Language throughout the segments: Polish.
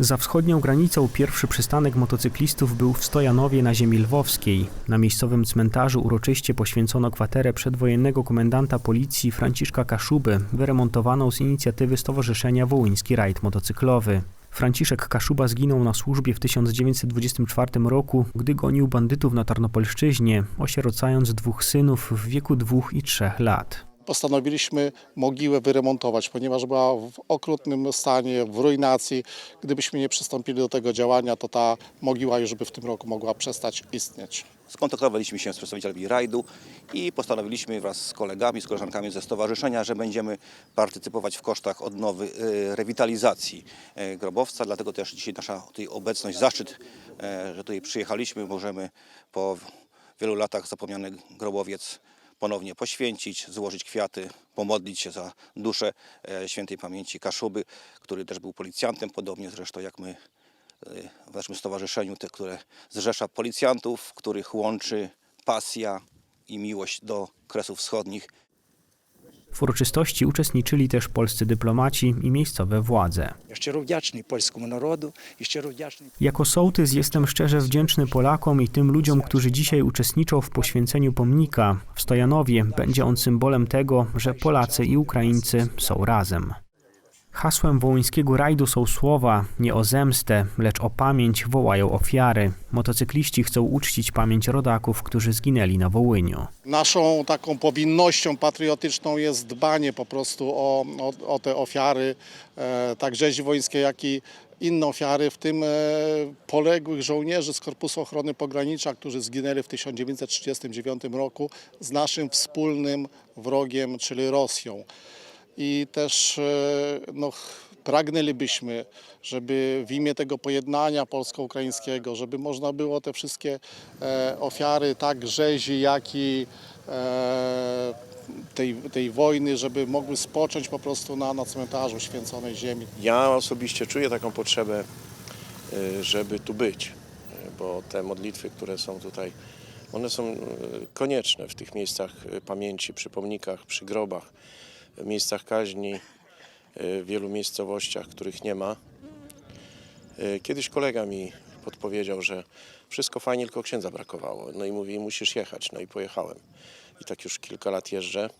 Za wschodnią granicą pierwszy przystanek motocyklistów był w Stojanowie na ziemi lwowskiej. Na miejscowym cmentarzu uroczyście poświęcono kwaterę przedwojennego komendanta policji Franciszka Kaszuby, wyremontowaną z inicjatywy Stowarzyszenia Wołyński Rajd Motocyklowy. Franciszek Kaszuba zginął na służbie w 1924 roku, gdy gonił bandytów na Tarnopolszczyźnie, osierocając dwóch synów w wieku dwóch i trzech lat. Postanowiliśmy mogiłę wyremontować, ponieważ była w okrutnym stanie, w ruinacji. Gdybyśmy nie przystąpili do tego działania, to ta mogiła już by w tym roku mogła przestać istnieć. Skontaktowaliśmy się z przedstawicielami rajdu i postanowiliśmy wraz z kolegami, z koleżankami ze stowarzyszenia, że będziemy partycypować w kosztach odnowy, e, rewitalizacji e, grobowca. Dlatego też dzisiaj nasza tutaj obecność, zaszczyt, e, że tutaj przyjechaliśmy. Możemy po wielu latach zapomniany grobowiec ponownie poświęcić, złożyć kwiaty, pomodlić się za duszę e, świętej pamięci Kaszuby, który też był policjantem, podobnie zresztą jak my w naszym stowarzyszeniu, te, które zrzesza policjantów, których łączy pasja i miłość do Kresów Wschodnich. W uroczystości uczestniczyli też polscy dyplomaci i miejscowe władze. Jako sołtys jestem szczerze wdzięczny Polakom i tym ludziom, którzy dzisiaj uczestniczą w poświęceniu pomnika. W Stojanowie będzie on symbolem tego, że Polacy i Ukraińcy są razem. Hasłem wołyńskiego rajdu są słowa nie o zemstę, lecz o pamięć wołają ofiary. Motocykliści chcą uczcić pamięć rodaków, którzy zginęli na Wołyniu. Naszą taką powinnością patriotyczną jest dbanie po prostu o, o, o te ofiary, e, tak rzezi wońskiej, jak i inne ofiary, w tym e, poległych żołnierzy z Korpusu Ochrony Pogranicza, którzy zginęli w 1939 roku z naszym wspólnym wrogiem, czyli Rosją. I też e, no, pragnęlibyśmy, żeby w imię tego pojednania polsko-ukraińskiego, żeby można było te wszystkie e, ofiary, tak rzezi, jak i e, tej, tej wojny, żeby mogły spocząć po prostu na, na cmentarzu święconej ziemi. Ja osobiście czuję taką potrzebę, żeby tu być, bo te modlitwy, które są tutaj, one są konieczne w tych miejscach pamięci, przy pomnikach, przy grobach, miejscach kaźni, y, w wielu miejscowościach, których nie ma. Y, Kiedyś kolega mi podpowiedział, że wszystko fajnie, tylko księdza brakowało. No i mówi, musisz jechać. No i pojechałem. I tak już kilka lat jeżdżę.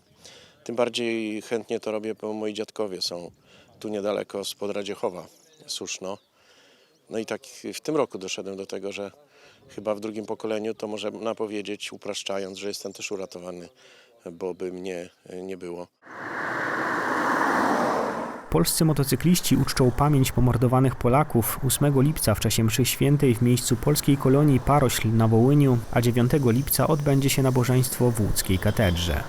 Tym bardziej chętnie to robię, bo moi dziadkowie są tu niedaleko spod Radziechowa, Suszno. No i tak w tym roku doszedłem do tego, że chyba w drugim pokoleniu to można powiedzieć, upraszczając, że jestem też uratowany, bo by mnie nie było. Polscy motocykliści uczczą pamięć pomordowanych Polaków 8 lipca w czasie mszy świętej w miejscu polskiej kolonii Parośl na Wołyniu, a 9 lipca odbędzie się nabożeństwo w łódzkiej katedrze.